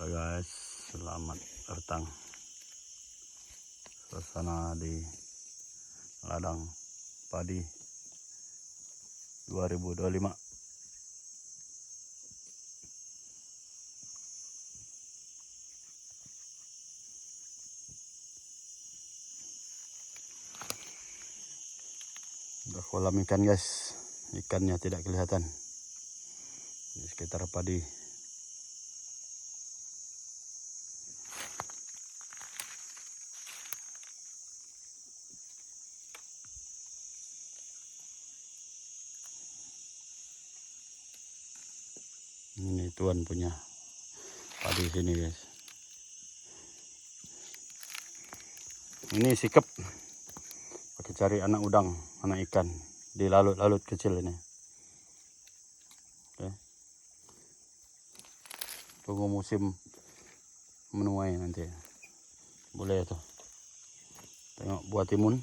Halo guys, selamat datang. Suasana di ladang padi 2025. Udah kolam ikan guys, ikannya tidak kelihatan di sekitar padi. Tuan punya padi sini guys. Ini sikap pakai cari anak udang, anak ikan di lalut-lalut kecil ini. Oke. Tunggu musim menuai nanti. Boleh tuh. Tengok buah timun.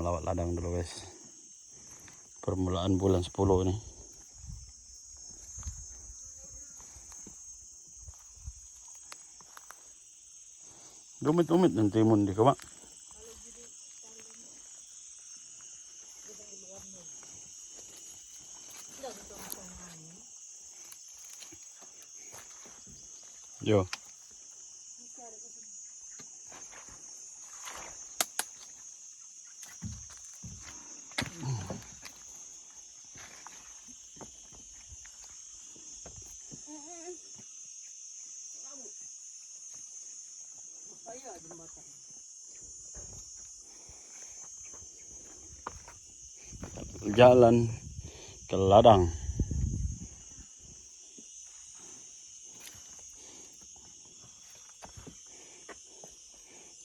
Melawat ladang dulu guys. Permulaan bulan 10 ini. Dumit-dumit ng timun di kama. Yo. Jalan ke ladang.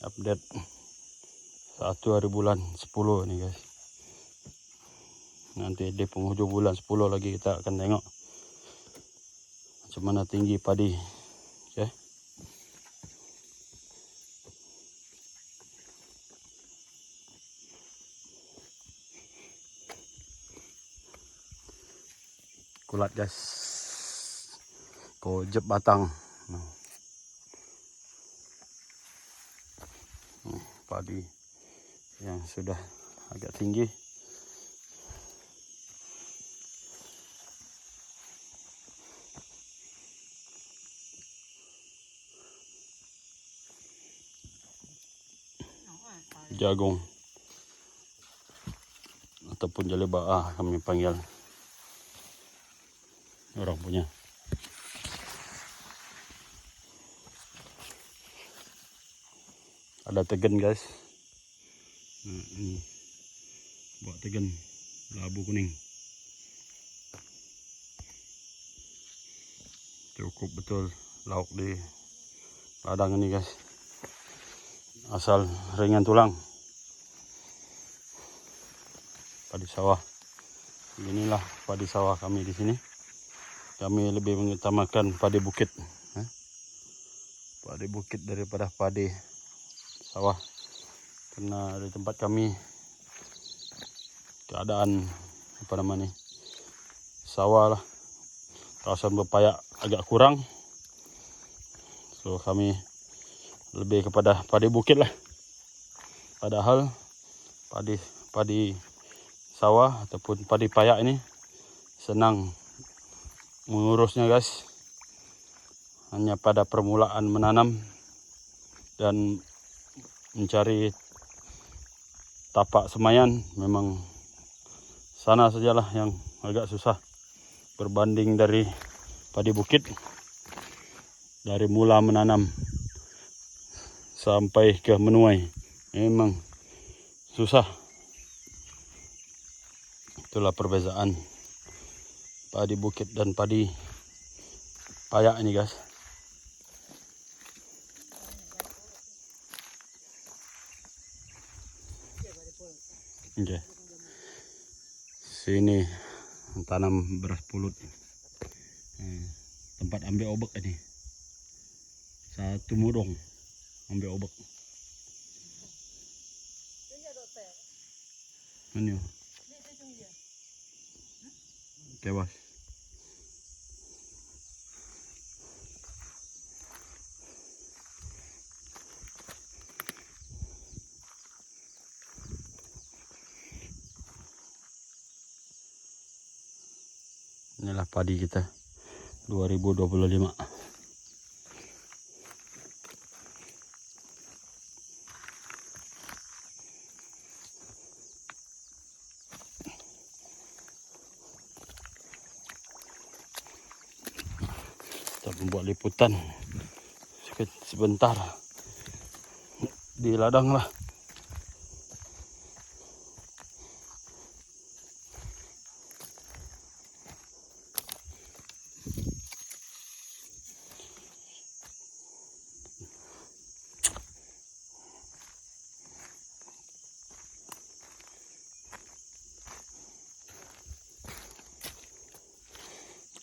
Update satu hari bulan 10 nih guys. Nanti di penghujung bulan 10 lagi kita akan tengok macam mana tinggi padi. Kulat guys. Kojep batang. Nah. Padi yang sudah agak tinggi. Jagung ataupun jalebaa kami panggil orang punya. Ada tegen guys. Nah, ini buat tegen labu kuning. Cukup betul lauk di ladang ini guys. Asal ringan tulang. Padi sawah. Inilah padi sawah kami di sini kami lebih mengutamakan padi bukit eh. padi bukit daripada padi sawah. Karena di tempat kami keadaan apa namanya sawah lah. Kawasan berpayak agak kurang. So kami lebih kepada padi bukit lah. Padahal padi padi sawah ataupun padi payak ini senang mengurusnya guys. Hanya pada permulaan menanam dan mencari tapak semayan. Memang sana sajalah yang agak susah berbanding dari padi bukit dari mula menanam sampai ke menuai. Memang susah. Itulah perbezaan padi bukit dan padi payak ini guys Ini, Okay. Sini tanam beras pulut. Eh, tempat ambil obek ini. Satu mudong ambil obek. Ini. Ya, tewas. Inilah padi kita 2025. Kita membuat liputan sebentar di ladang lah.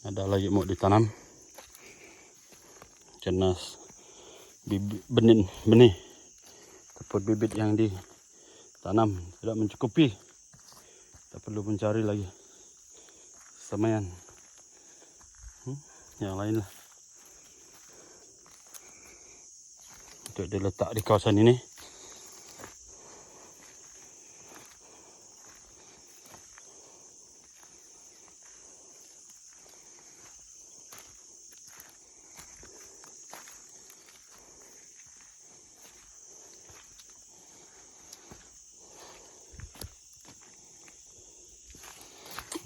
Ada lagi mau ditanam. Bibit benih benih ataupun bibit yang ditanam tidak mencukupi. Kita perlu mencari lagi semayan hmm, yang lain lah. Untuk diletak di kawasan ini.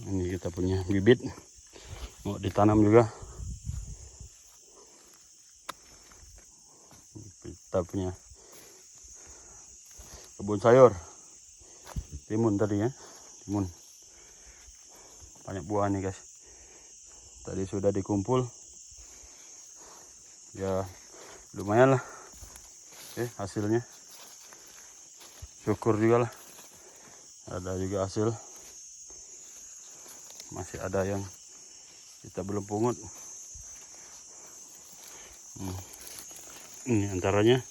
Ini kita punya bibit. Mau ditanam juga. Kita punya kebun sayur. Timun tadi ya, timun. Banyak buah nih guys. Tadi sudah dikumpul, ya lumayan lah, eh hasilnya. Syukur juga lah, ada juga hasil masih ada yang kita belum pungut. Hmm. ini antaranya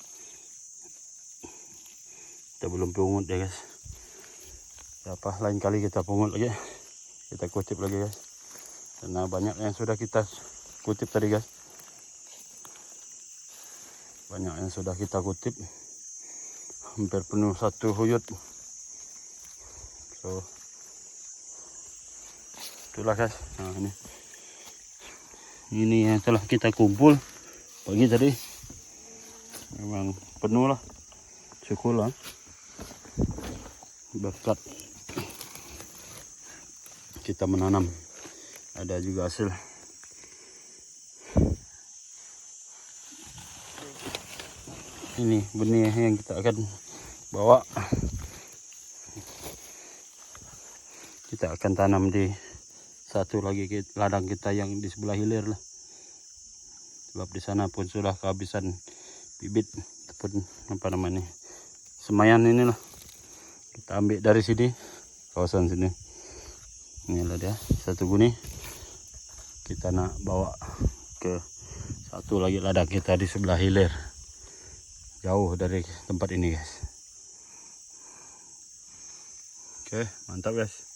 kita belum pungut ya guys. Apa lain kali kita pungut lagi? Kita kutip lagi guys. Karena banyak yang sudah kita kutip tadi guys. Banyak yang sudah kita kutip. Hampir penuh satu huyut. So itulah guys. Nah ini. Ini yang telah kita kumpul. Pagi tadi memang penuh lah. Syukur lah. Berkat kita menanam. Ada juga hasil. Ini benih yang kita akan bawa. Kita akan tanam di satu lagi ladang kita yang di sebelah hilir lah. Sebab di sana pun sudah kehabisan bibit ataupun apa namanya semayan inilah. Kita ambil dari sini kawasan sini. Inilah dia satu guni. Kita nak bawa ke satu lagi ladang kita di sebelah hilir. Jauh dari tempat ini guys. Oke mantap guys